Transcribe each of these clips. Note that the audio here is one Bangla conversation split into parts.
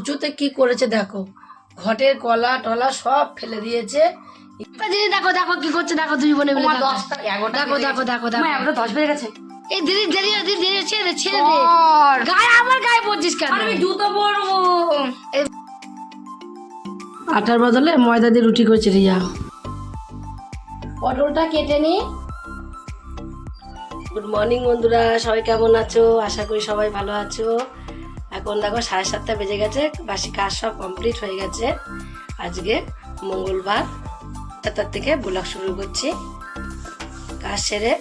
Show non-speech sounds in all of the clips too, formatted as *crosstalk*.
ছুচুতে কি করেছে দেখো। ঘটের কলা টলা সব ফেলে দিয়েছে। দেখো দেখো কি করছে দেখো তুমি বলে বলে দেখো। দেখো দেখো দেখো। দেখো এগারোটা দশ বেজে গেছে? এই দেরি দেরি দেরি দেরি ছেড়ে ছেড়ে দে। গায়ে আমার গায়ে পড়ছিস কেন? আমি জুতো পরবো। আটার বদলে ময়দা দিয়ে রুটি করেছে রিয়া। পটলটা কেটে নি। গুড মর্নিং বন্ধুরা সবাই কেমন আছো? আশা করি সবাই ভালো আছো। এখন দেখো সাড়ে সাতটা বেজে গেছে, বাসি কাজ সব কমপ্লিট হয়ে গেছে। আজকে মঙ্গলবার তার থেকে ব্লগ শুরু করছি। কাজ সেরে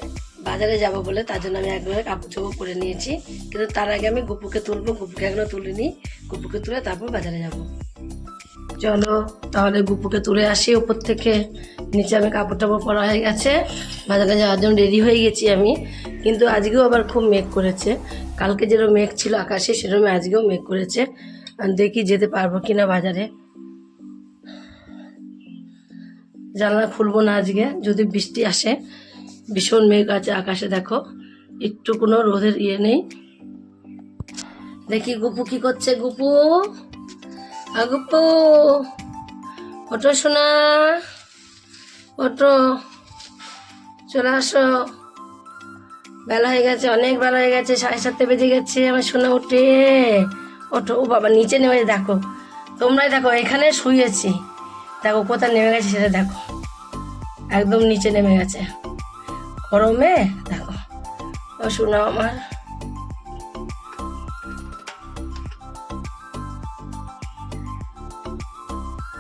বাজারে যাব বলে তার জন্য আমি একবারে কাপড় চোপড় করে নিয়েছি। কিন্তু তার আগে আমি গুপুকে তুলবো, গুপুকে এখনও তুলিনি। গুপুকে তুলে তারপর বাজারে যাব। চলো তাহলে গুপুকে তুলে আসি উপর থেকে। নিচে আমি কাপড় টাপড় পরা হয়ে গেছে। বাজারে যাওয়ার জন্য রেডি হয়ে গেছি আমি। কিন্তু আজকেও আবার খুব মেঘ করেছে। কালকে যেরকম মেঘ ছিল আকাশে সেরকম আজকেও মেঘ করেছে। দেখি যেতে পারব কিনা বাজারে। জানলা খুলবো না আজকে, যদি বৃষ্টি আসে। ভীষণ মেঘ আছে আকাশে, দেখো। একটু কোনো রোদের ইয়ে নেই। দেখি গুপু কি করছে, গুপু? গুপু! ওটো শোনা ওটো চলে আসো। বেলা হয়ে গেছে, অনেক বেলা হয়ে গেছে, সাড়ে সাতটা বেজে গেছে, আমার সোনা উঠে, ওঠো, ও বাবা, নিচে নেমে দেখো, তোমরাই দেখো, এখানে শুয়েছি। দেখো, কোথায় নেমে গেছে সেটা দেখো। একদম নিচে নেমে গেছে। গরমে, দেখো, ও শোনা আমার।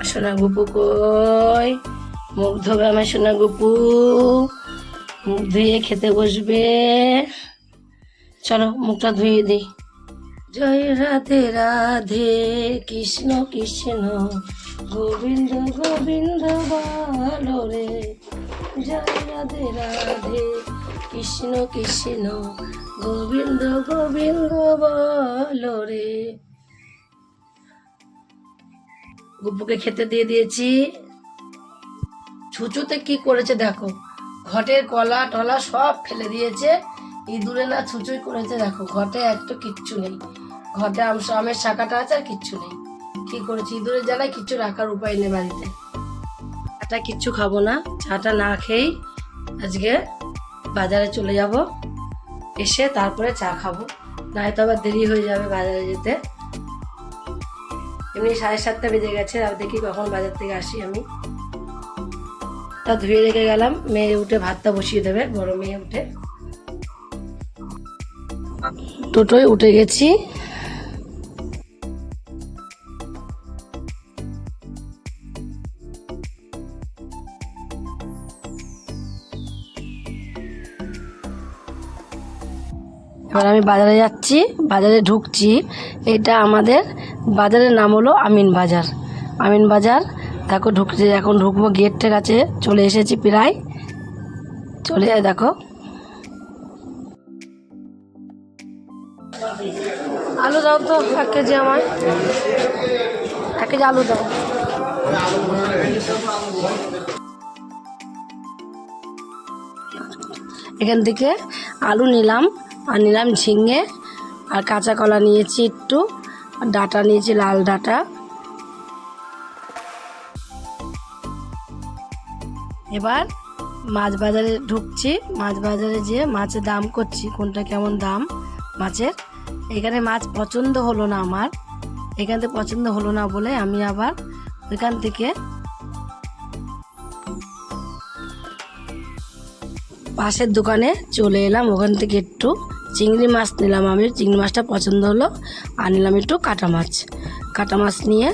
সোনা গুপু কই? মুখ ধোবে আমার সোনা গুপু। মুখ ধুয়ে খেতে বসবে। চলো, মুখটা ধুয়ে দিই। জয় রাধে রাধে, কৃষ্ণ কৃষ্ণ, গোবিন্দ গোবিন্দ বলো রে। জয় রাধে রাধে, কৃষ্ণ কৃষ্ণ, গোবিন্দ গোবিন্দ বলো রে। গুপুকে খেতে দিয়ে দিয়েছি। ছুচুতে কি করেছে দেখো। ঘটের কলা টলা সব ফেলে দিয়েছে। ইঁদুরে না ছুচুই করেছে, দেখো, ঘটে একটু কিচ্ছু নেই। ঘটে আম আমের শাখাটা আছে আর কিচ্ছু নেই। কি করেছি? ইঁদুরের জ্বালায় কিচ্ছু রাখার উপায় নেই বাড়িতে। চাটা কিচ্ছু খাব না, চাটা না খেয়েই আজকে বাজারে চলে যাব। এসে তারপরে চা খাব। নয়তো আবার দেরি হয়ে যাবে বাজারে যেতে। এমনি সাড়ে সাতটা বেজে গেছে, আর দেখি কখন বাজার থেকে আসি আমি। তা ধুয়ে রেখে গেলাম। মেয়ে উঠে ভাতটা বসিয়ে দেবে, বড় মেয়ে উঠে। টোটোয় উঠে গেছি। এবার আমি বাজারে যাচ্ছি, বাজারে ঢুকছি। এটা আমাদের বাজারের নাম হলো আমিন বাজার। আমিন বাজার দেখো ঢুকছে এখন ঢুকবো গেটের কাছে চলে এসেছি প্রায়। চলে যায় দেখো। আলু দাও তো, এক কেজি আমার। এক কেজি আলু দাও। এখান থেকে আলু নিলাম, আর নিলাম ঝিঙে, আর কাঁচা কলা নিয়েছি একটু, আর ডাটা নিয়েছি, লাল ডাটা। এবার মাছ বাজারে ঢুকছি, মাছ বাজারে যেয়ে মাছের দাম করছি, কোনটা কেমন দাম মাছের। এখানে মাছ পছন্দ হলো না আমার, এখান থেকে পছন্দ হলো না বলে আমি আবার ওইখান থেকে পাশের দোকানে চলে এলাম, ওখান থেকে একটু চিংড়ি মাছ নিলাম আমি। চিংড়ি মাছটা পছন্দ হলো, আর নিলাম একটু কাটা মাছ। কাটা মাছ নিয়ে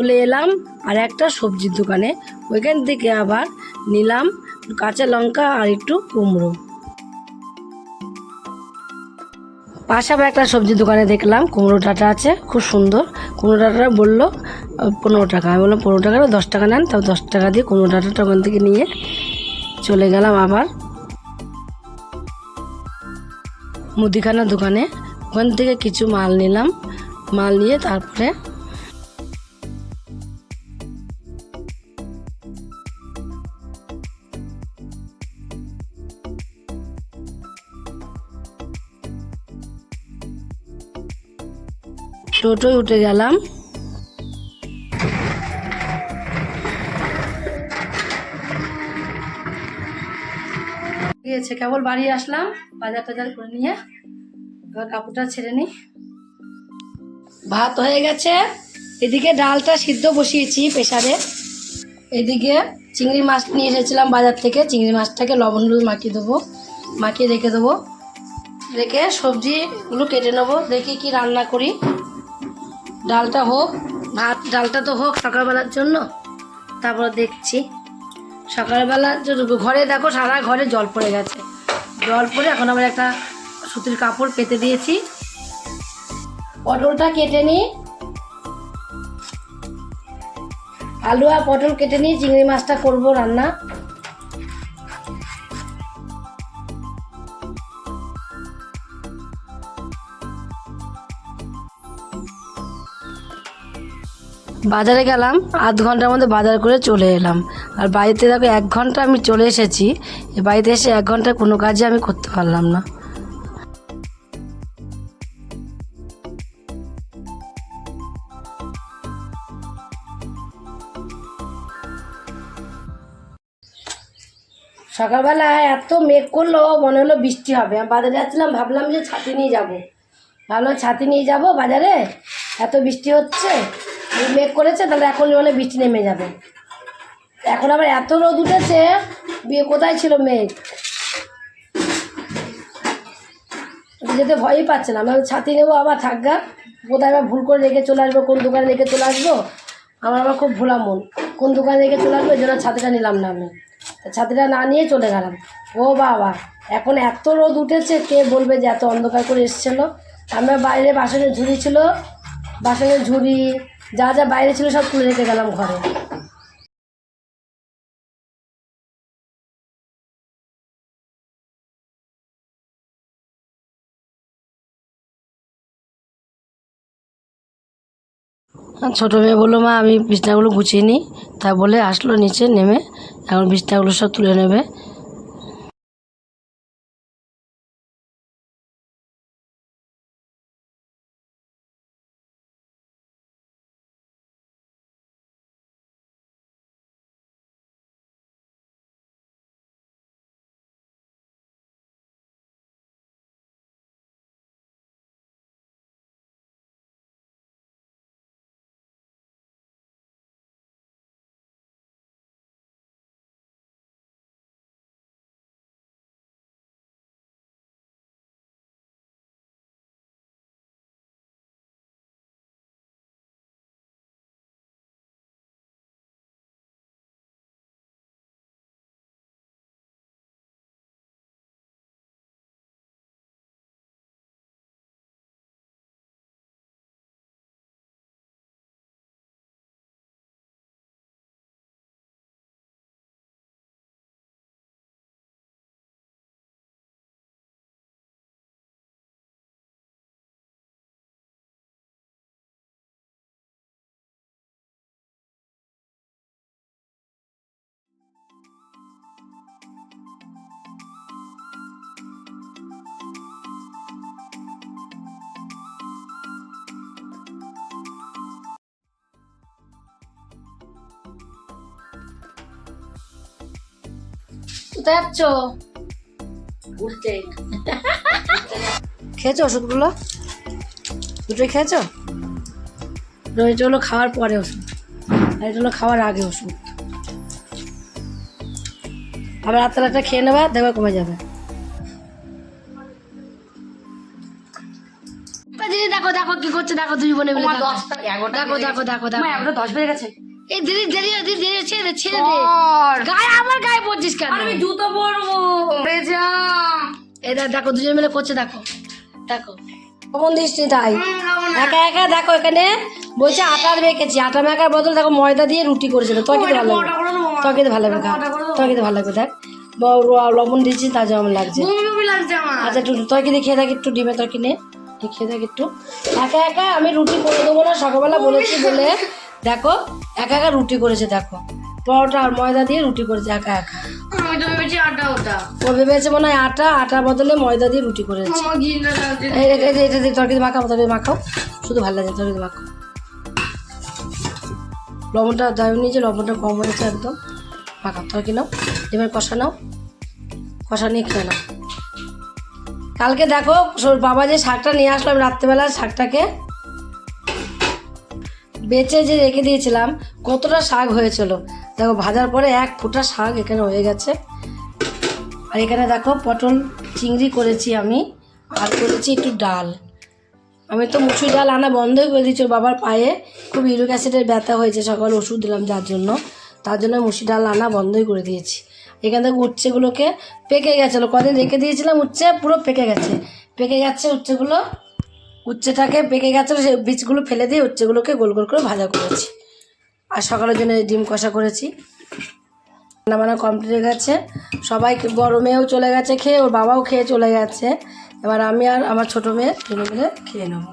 চলে এলাম আর একটা সবজির দোকানে। ওইখান থেকে আবার নিলাম কাঁচা লঙ্কা আর একটু কুমড়ো। পাশে আবার একটা সবজির দোকানে দেখলাম, কুমড়ো ডাটা আছে, খুব সুন্দর। কুমড়ো ডাটাটা বলল পনেরো টাকা। আমি বললাম, পনেরো টাকা দশ টাকা নেন। তাও দশ টাকা দিয়ে কুমড়ো ডাটাটা ওখান থেকে নিয়ে চলে গেলাম আবার মুদিখানার দোকানে। ওখান থেকে কিছু মাল নিলাম। মাল নিয়ে তারপরে টোটোয় উঠে গেলাম। গিয়েছে, কেবল বাড়ি আসলাম, বাজার টাজার করে নিয়ে, এবার কাপড়টা ছেড়ে নিই। ভাত হয়ে গেছে। এদিকে ডালটা সিদ্ধ বসিয়েছি প্রেসারে। এদিকে চিংড়ি মাছ নিয়ে এসেছিলাম বাজার থেকে। চিংড়ি মাছটাকে লবণ হলুদ মাখিয়ে দেবো, মাখিয়ে রেখে দেবো। রেখে সবজিগুলো কেটে নেব, দেখি কি রান্না করি। ডালটা হোক, ভাত, ডালটা তো হোক সকালবেলার জন্য। তারপর দেখছি, সকালবেলা ঘরে দেখো, সারা ঘরে জল পড়ে গেছে। জল পড়ে এখন আবার একটা সুতির কাপড় পেতে দিয়েছি। পটলটা কেটে নিই। আলু আর পটল কেটে নিই চিংড়ি মাছটা করব রান্না। বাজারে গেলাম, আধ ঘণ্টার মধ্যে বাজার করে চলে এলাম। আর বাড়িতে দেখো, এক ঘণ্টা আমি চলে এসেছি। বাড়িতে এসে এক ঘণ্টা কোনো কাজই আমি করতে পারলাম না। সকালবেলায় এত মেঘ করল, মনে হলো বৃষ্টি হবে। বাজারে যাচ্ছিলাম, ভাবলাম যে ছাতি নিয়ে যাব। ভাবলাম ছাতি নিয়ে যাব বাজারে? এত বৃষ্টি হচ্ছে? মেঘ করেছে, তাহলে এখন মানে বৃষ্টি নেমে যাবে। এখন আবার এত রোদ উঠেছে, বিয়ে কোথায় ছিল মেঘ? যেতে ভয়ই পাচ্ছে না। আমি ছাতি নেব আবার থাকগা কোথায় আবার ভুল করে রেখে চলে আসব, কোন দোকানে রেখে চলে আসব? আমার আবার খুব ভোলা মন। কোন দোকানে রেখে চলে আসব, এই জন্য ছাতিটা নিলাম না আমি। ছাতিটা না নিয়ে চলে গেলাম। ও বাবা, এখন এত রোদ উঠেছে, কে বলবে যে এত অন্ধকার করে এসেছিল? আমরা বাইরে বাসনের ঝুড়ি ছিল, বাসনের ঝুড়ি যা যা বাইরে ছিল সব তুলে রেখে গেলাম ঘরে। ছোটো মেয়ে বলল, মা, আমি বিছনাগুলো গুছিয়ে নিই। তা বলে আসলো নিচে নেমে। এখন বিছনাগুলো সব তুলে নেবে। কোথায় যাচ্ছ ঘুরতে খেয়েছো ওষুধগুলো? দুটোই খেয়েছো? এটা হলো খাওয়ার পরে ওষুধ। আর এটা হলো খাওয়ার আগে ওষুধ। আবার রাত্রে একটা খেয়ে নেবা দেখবে কমে যাবে। দেখো দেখো কি করছে দেখো দুই বোনে মিলে দেখো। দশটা এগারোটা দেখো দেখো দেখো দেখো। এগারোটা দশ বেজে গেছে? দিদি দেরি দিদি দেরি ছেড়ে দে ছেড়ে দে। গায়ে আমার গায়ে পড়ছিস কেন? আমি জুতো পরবো। ভেজা এই দেখ- দুজন মিলে করছে দেখো। দেখো। কমন দিস তাই? একা একা দেখো এখানে। বলছে আটার মেখেছি আটা মেখার বদল দেখো ময়দা দিয়ে রুটি করেছিল। তোর খেতে ভালো লাগবে তোর খেতে ভালো লাগবে? তোর খেতে ভালো লাগবে? দেখ। লবণ দিয়েছি তা যেমন লাগছে। আচ্ছা একটু তোর কিনে খেয়ে দেখ একটু ডিমে তোর কিনে এই খেয়ে দেখ একটু। একা একা আমি রুটি করে দেবো না সকালবেলা বলেছি বলে। দেখো একা একা রুটি করেছে দেখো। পরোটা আর ময়দা দিয়ে রুটি করেছে একা একা। আমি ভেবেছি আটা ওটা। ও ভেবেছে মনে হয় আটা আটার বদলে ময়দা দিয়ে রুটি করেছে। এটা দিয়ে তরকারি মাখাও তরকারি মাখাও। শুধু ভালো লাগে তরকারি মাখাও। লবণটা দামি নিয়েছে লবণটা কম হয়েছে একদম। মাখাও তরকারি নাও। এবার কষা নাও। কষা নিয়ে খেয়ে নাও। কালকে দেখো বাবা যে শাকটা নিয়ে আসলাম রাত্রেবেলা শাকটাকে বেচে যে রেখে দিয়েছিলাম, কতটা শাক হয়েছিল। দেখো, ভাজার পরে এক ফুটা শাক এখানে হয়ে গেছে। আর এখানে দেখো, পটল চিংড়ি করেছি আমি, আর করেছি একটু ডাল। আমি তো মুসুর ডাল আনা বন্ধই করে ওর বাবার পায়ে। খুব ইউরিক অ্যাসিডের ব্যথা হয়েছে, সকালে ওষুধ দিলাম যার জন্য। তার জন্য মুসুর ডাল আনা বন্ধই করে দিয়েছি। এখান থেকে উচ্ছেগুলোকে পেকে গেছিল। কদিন রেখে দিয়েছিলাম, উচ্ছে পুরো পেকে গেছে। পেকে গেছে উচ্ছেগুলো উচ্ছেটাকে পেকে গেছে সেই বীজগুলো ফেলে দিয়ে উচ্ছেগুলোকে গোল গোল করে ভাজা করেছি। আর সকালের জন্য ডিম কষা করেছি। রান্না বান্না কমপ্লিট হয়ে গেছে। সবাই বড় মেয়েও চলে গেছে খেয়ে, ওর বাবাও খেয়ে চলে গেছে। এবার আমি আর আমার ছোট মেয়ে দুটো মিলে খেয়ে নেব।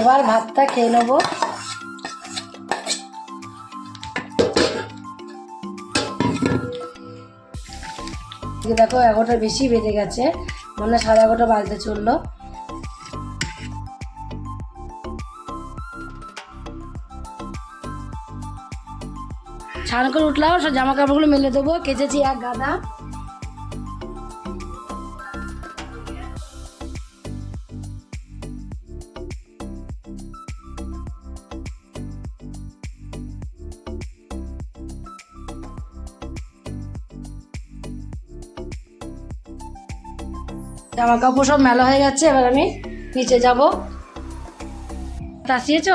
এবার ভাতটা খেয়ে নেব। দেখো এগারোটা বেশি বেজে গেছে। মনে হয় সাড়ে এগারোটা বাজতে চলল। স্নান করে উঠলাম সব জামা কাপড়গুলো মেলে দেবো। কেচেছি এক গাদা। জামা কাপড় সব মেলা হয়ে গেছে এবার আমি নিচে যাব। তাসিয়েছ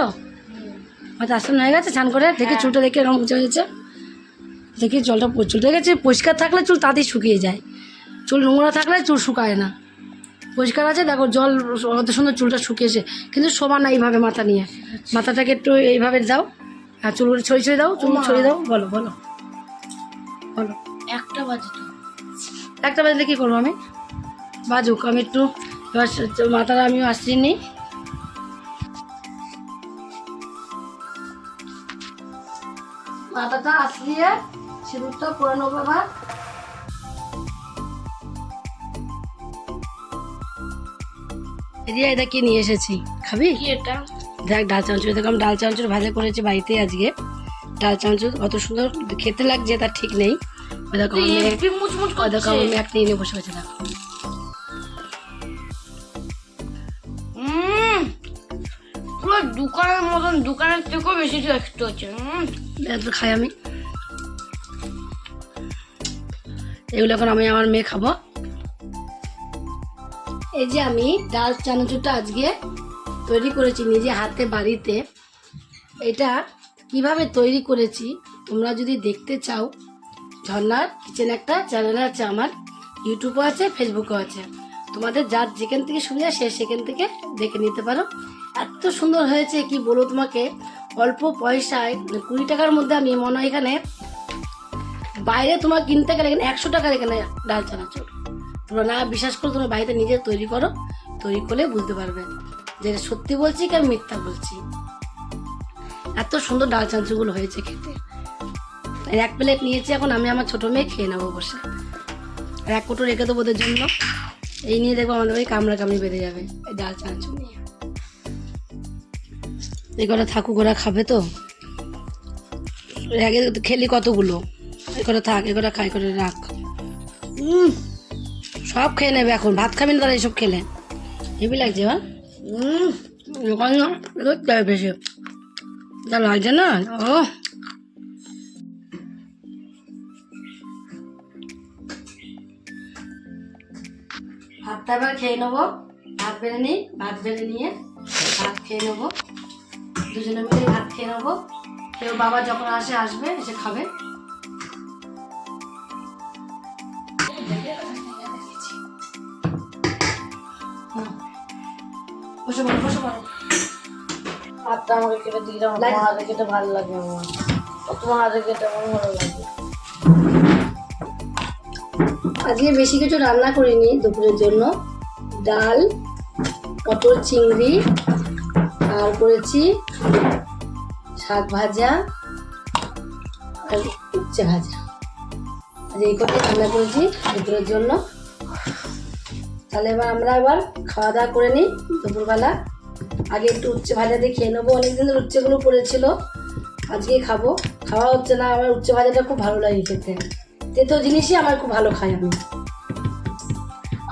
হয়তো আসন হয়ে গেছে স্নান করে দেখি ছুটে দেখে এরকম উঁচু হয়েছে। দেখি জলটা প- চুলটা গেছে পরিষ্কার থাকলে চুল তাতেই শুকিয়ে যায়। চুল নোংরা থাকলে চুল শুকায় না। পরিষ্কার আছে? দেখো জল অত সুন্দর চুলটা শুকিয়েছে। কিন্তু সমান না এইভাবে মাথা নিয়ে। মাথাটাকে একটু এইভাবে দাও। আর চুলগুলো ছড়িয়ে ছড়িয়ে দাও চুল ছড়িয়ে দাও। বলো বলো। বলো। একটা বাজে একটা বাজলে কী করব আমি? বাজুক আমি একটু এবার মাথাটা আমি আসছি নি মাথাটা আসলিয়ে সিঁদুরটা করে নেব এবার এদিকে এটা কি নিয়ে এসেছি? খাবি? কি এটা? দেখ ডাল চানাচুর দেখো আমি ডাল চানাচুর ভাজা করেছি বাড়িতে আজকে। ডাল চানাচুর অত সুন্দর খেতে লাগছে তার ঠিক নেই। দেখো মেয়ে একটা নিয়ে বসে গেছে দেখো। পুরো দোকানের মতন দোকানের থেকেও বেশি টেস্ট হচ্ছে খাই আমি। এগুলো এখন আমি আমার মেয়ে খাব। এই যে আমি ডাল চানাচুরটা আজকে তৈরি করেছি নিজে হাতে বাড়িতে। এটা কীভাবে তৈরি করেছি তোমরা যদি দেখতে চাও ঝর্নার কিচেন একটা চ্যানেল আছে আমার ইউটিউবও আছে ফেসবুকও আছে। তোমাদের যার যেখান থেকে সুবিধা সে সেখান থেকে দেখে নিতে পারো। এত সুন্দর হয়েছে কি বলো তোমাকে, অল্প পয়সায় কুড়ি টাকার মধ্যে আমি মনে হয় এখানে বাইরে তোমার কিনতে গেলে এখানে একশো টাকার এখানে ডাল চানাচুর। তোমরা না বিশ্বাস করো, তোমরা বাড়িতে নিজে তৈরি করো, তৈরি করলে বুঝতে পারবে যে সত্যি বলছি কি আমি মিথ্যা বলছি। এত সুন্দর ডাল চানাচুরগুলো হয়েছে খেতে। এক প্লেট নিয়েছি এখন, আমি আমার ছোটো মেয়ে খেয়ে নেব বসে। আর এক কোটো রেখে দেবো ওদের জন্য। এই নিয়ে দেখব আমাদের ওই কামড়া কামড়ি বেঁধে যাবে এই ডাল চানাচুর নিয়ে। কটা থাকুক ওরা খাবে তো? তো খেলি কতগুলো? কটা থাক, এ কটা খাই করে রাখ। সব খেয়ে নেবে এখন, ভাত খাবি না তারা এইসব খেলে। হেবি লাগছে বা করতে হবে বেশি। যা লাগছে না, ও। ভাতটা এবার খেয়ে নেব। ভাত বেড়ে নিই, ভাত বেড়ে নিয়ে ভাত খেয়ে নেব। দুজনে মিলে ভাত খেয়ে নেব। কেউ বাবা যখন আসে, আসবে, এসে খাবে। পড়ো বসে হাতটা আমাকে কেটে দিলে আমার হাতে কেটে ভালো লাগে আমার। তোমার হাতে কেটে আমার ভালো লাগে আজকে বেশি কিছু রান্না করিনি দুপুরের জন্য। ডাল পটল চিংড়ি আর করেছি শাক ভাজা আর উচ্ছে ভাজা। আর এই কটি রান্না করেছি দুপুরের জন্য। তাহলে এবার আমরা এবার খাওয়া দাওয়া করে নিই দুপুরবেলা। আগে একটু উচ্ছে ভাজা দিয়ে খেয়ে নেব। অনেকদিন ধরে উচ্ছেগুলো পড়েছিল। আজকেই খাব। খাওয়া হচ্ছে না আমার উচ্ছে ভাজাটা খুব ভালো লাগে খেতে। তেতো জিনিসই আমার খুব ভালো খাই আমি।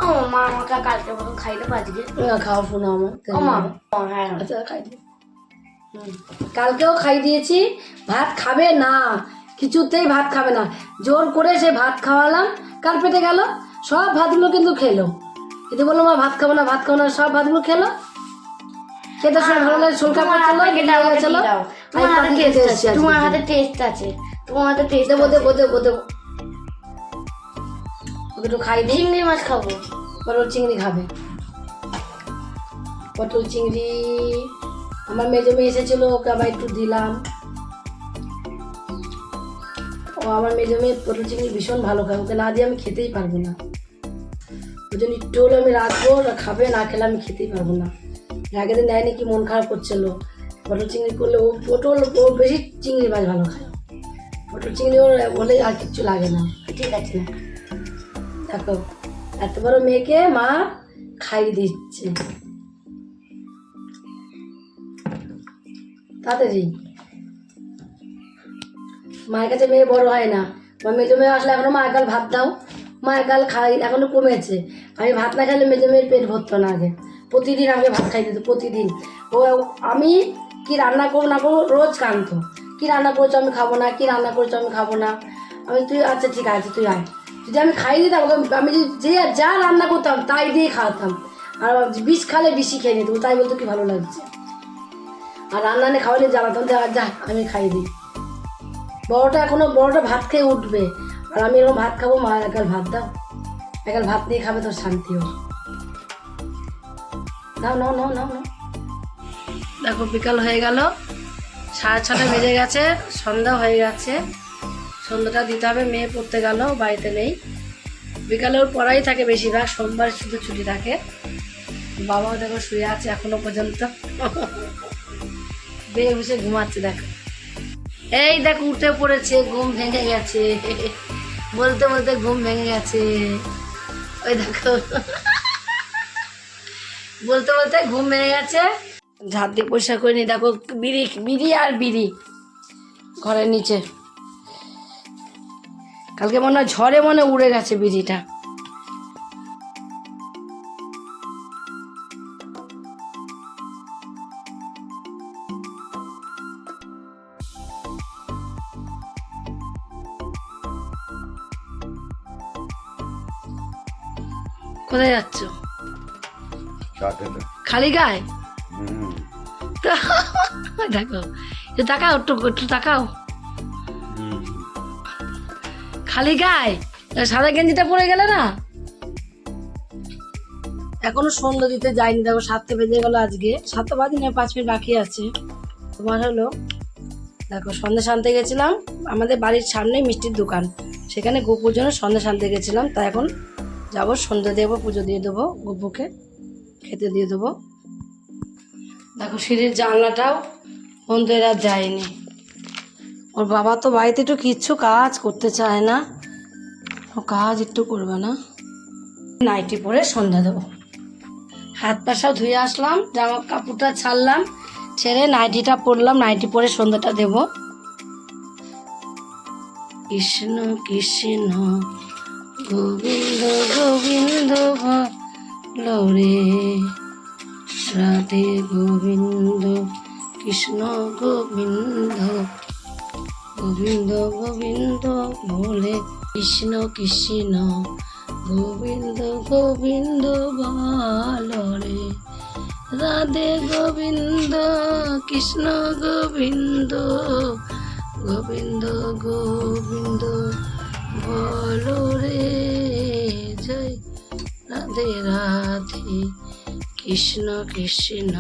ও মা আমাকে কালকে মতন খাই দেবো আজকে আহ, খাওয়া শোনো আমার ও মা হ্যাঁ। আচ্ছা খাই কালকেও খাই দিয়েছি। ভাত খাবে না কিছুতেই ভাত খাবে না। জোর করে সে ভাত খাওয়ালাম কাল পেটে গেল? সব ভাতগুলো কিন্তু খেলো। কিন্তু বলল মা ভাত খাব না ভাত খাব না সব ভাতগুলো খেলো? খেতে সময় ভালো লাগে শোলকা তোমার করছিল হাতে আমাকে চলো। তোমার হাতে টেস্ট আছে তোমার হাতে টেস্ট আছে। তোমার হাতে টেস্ট দেবো দেবো দেবো দেবো। ওকে একটু খাই দিই। চিংড়ি মাছ খাব। পটল চিংড়ি খাবে। পটল চিংড়ি আমার মেজো মেয়ে এসেছিল ওকে আবার একটু দিলাম। ও আমার মেজো মেয়ে পটল চিংড়ি ভীষণ ভালো খায় ওকে না দিয়ে আমি খেতেই পারব না। ওই জন্য একটু হলে আমি রাখব খাবে, না খেলে আমি খেতেই পারব না। আগের দিন নেয়নি কি, মন খারাপ করছিল। পটল চিংড়ি করলে ও পটল, ও বেশি চিংড়ি মাছ ভালো খায়। পটল চিংড়ি ওর বলে আর কিচ্ছু লাগে না। ঠিক আছে না। দেখো, এত বড় মেয়েকে মা খাইয়ে দিচ্ছে। তাড়াতাড়ি। মায়ের কাছে মেয়ে বড় হয় না। বা মেজো মেয়ে আসলে এখনও মা একাল ভাত দাও। মা কাল খাই, এখনও কমেছে। আমি ভাত না খেলে মেজো মেয়ের পেট ভরতো না আগে। প্রতিদিন আমাকে ভাত খাই দিত প্রতিদিন। ও, আমি কি রান্না করব না করব, রোজ কানতো। কি রান্না করছ আমি খাব না, কি রান্না করেছ আমি খাব না। আমি তুই আচ্ছা ঠিক আছে, তুই আয়। যদি আমি খাই দিতাম, ওকে আমি যদি যে যা রান্না করতাম, তাই দিয়ে খাওয়াতাম। আর বিষ খালে বেশি খেয়ে নিত তাই বলতো কি ভালো লাগছে? আর রান্না নিয়ে খাওয়ালে জ্বালাতাম যে যা, আমি খাই দিই। বড়টা এখনও, বড়টা ভাত খেয়ে উঠবে। আর আমি এরকম ভাত খাব, মা একাল ভাত দাও। একাল ভাত নিয়ে খাবে তোর শান্তি হোক নাও নাও নাও নাও নাও। দেখো, বিকাল হয়ে গেল। সাড়ে ছটা বেজে গেছে, সন্ধ্যা হয়ে গেছে। সন্ধ্যাটা দিতে হবে, মেয়ে পড়তে গেল, বাড়িতে নেই। বিকালে ওর পড়াই থাকে বেশিরভাগ, সোমবার শুধু ছুটি থাকে। বাবাও দেখো শুয়ে আছে এখনও পর্যন্ত। বেয়ে বসে ঘুমাচ্ছে, দেখো। এই দেখো, উঠে পড়েছে, ঘুম ভেঙে গেছে। বলতে বলতে ঘুম ভেঙে গেছে। ওই দেখো। বলতে বলতে ঘুম ভেঙে গেছে। ঝাড় দিয়ে পরিষ্কার করে নি দেখো, বিড়ি বিড়ি আর বিড়ি ঘরের নিচে। কালকে মনে হয় ঝড়ে মনে উড়ে গেছে বিড়িটা। খালি গায়ে *laughs* দেখো তাকাও একটু একটু তাকাও। খালি গায়ে সাদা গেঞ্জিটা পরে গেলে না? এখনও সন্ধ্যা দিতে যাইনি দেখো সাতটা বেজে গেল আজকে। সাতটা বাজে না পাঁচ মিনিট বাকি আছে। তোমার হলো দেখো সন্ধ্যা শান্তে গেছিলাম আমাদের বাড়ির সামনে মিষ্টির দোকান। সেখানে গোপুর জন্য সন্ধ্যা শান্তে গেছিলাম তাই এখন যাব সন্ধ্যা দেবো পুজো দিয়ে দেবো গোপুকে। খেতে দিয়ে দেবো। দেখো, সিঁড়ির জানলাটাও বন্ধ এরা যায়নি ওর বাবা তো বাড়িতে একটু কিচ্ছু কাজ করতে চায় না। ও কাজ একটু করবে না। নাইটি পরে সন্ধ্যা দেবো। হাত পা সব ধুয়ে আসলাম, জামা কাপড়টা ছাড়লাম, ছেড়ে নাইটিটা পরলাম, নাইটি পরে সন্ধ্যাটা দেব। কৃষ্ণ কৃষ্ণ, গোবিন্দ গোবিন্দ রে রাধে গোবিন্দ, কৃষ্ণ গোবিন্দ গোবিন্দ গোবিন্দ ভোলে কৃষ্ণ কৃষ্ণ, গোবিন্দ গোবিন্দ বলরে। রাধে গোবিন্দ, কৃষ্ণ গোবিন্দ গোবিন্দ গোবিন্দ বলরে। রাধে রাধে কৃষ্ণ কৃষ্ণ,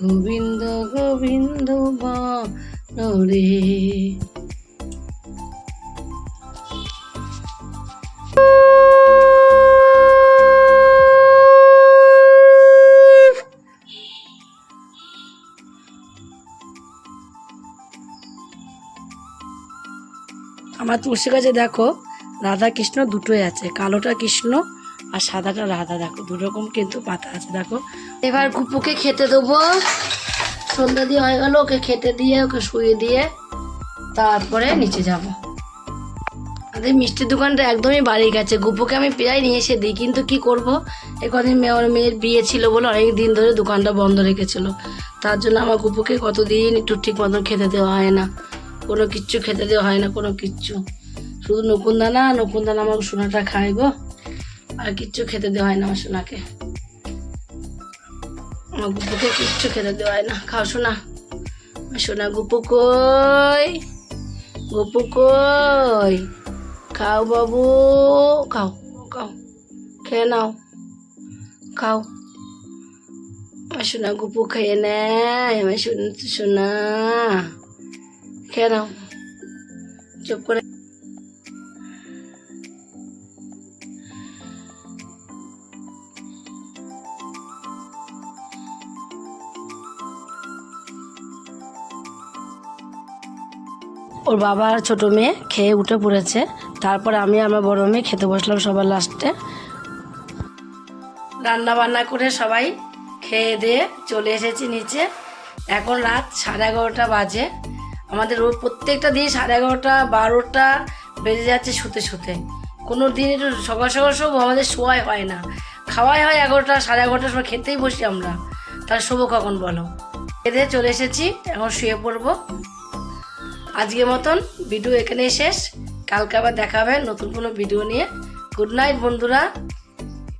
গোবিন্দ গোবিন্দ রে আমার তুলসী গাছে দেখো, রাধা কৃষ্ণ দুটোই আছে, কালোটা কৃষ্ণ আর সাদাটা রাধা, দেখো দু রকম কিন্তু পাতা আছে, দেখো। এবার কুপুকে খেতে দেবো। সন্ধ্যা দিয়ে হয়ে গেল, ওকে খেতে দিয়ে, ওকে শুয়ে দিয়ে তারপরে নিচে যাব। আমাদের মিষ্টির দোকানটা একদমই বাড়ি গেছে। গুপুকে আমি প্রায় নিয়ে এসে দিই, কিন্তু কি করব? কদিন মেয়ে আমার মেয়ের বিয়ে ছিল বলে অনেক দিন ধরে দোকানটা বন্ধ রেখেছিল। তার জন্য আমার গুপুকে কতদিন একটু ঠিক মতন খেতে দেওয়া হয় না। কোনো কিচ্ছু খেতে দেওয়া হয় না, কোনো কিচ্ছু। শুধু নকুন দানা নকুন দানা আমার সোনাটা খায় গো। আর কিচ্ছু খেতে দেওয়া হয় না আমার সোনাকে। আমার গুপুকে কিচ্ছু খেতে দেওয়া হয় না। খাও সোনা। সোনা গুপু কই? গুপু কই? খাও বাবু, খাও খাও, খেয়ে নাও, খাও। আমার সোনা গুপু খেয়ে নেয়, আমার সোনা সোনা, খেয়ে নাও। চুপ করে ওর বাবা আর ছোটো মেয়ে, খেয়ে উঠে পড়েছে। তারপর আমি আমার বড় মেয়ে খেতে বসলাম সবার লাস্টে রান্না বান্না করে সবাই খেয়ে দিয়ে চলে এসেছি নিচে। এখন রাত সাড়ে এগারোটা বাজে। আমাদের রোজ প্রত্যেকটা দিন সাড়ে এগারোটা, বারোটা বেজে যাচ্ছে শুতে শুতে। কোনো দিন একটু সকাল সকাল সব আমাদের শোয়াই হয় না। খাওয়াই হয় এগারোটা, সাড়ে এগারোটার সময় খেতেই বসি আমরা। তার শুভ কখন বলো? খেতে চলে এসেছি, এখন শুয়ে পড়ব। আজকের মতন ভিডিও এখানেই শেষ। কালকে আবার দেখা হবে নতুন কোনো ভিডিও নিয়ে। গুড নাইট বন্ধুরা।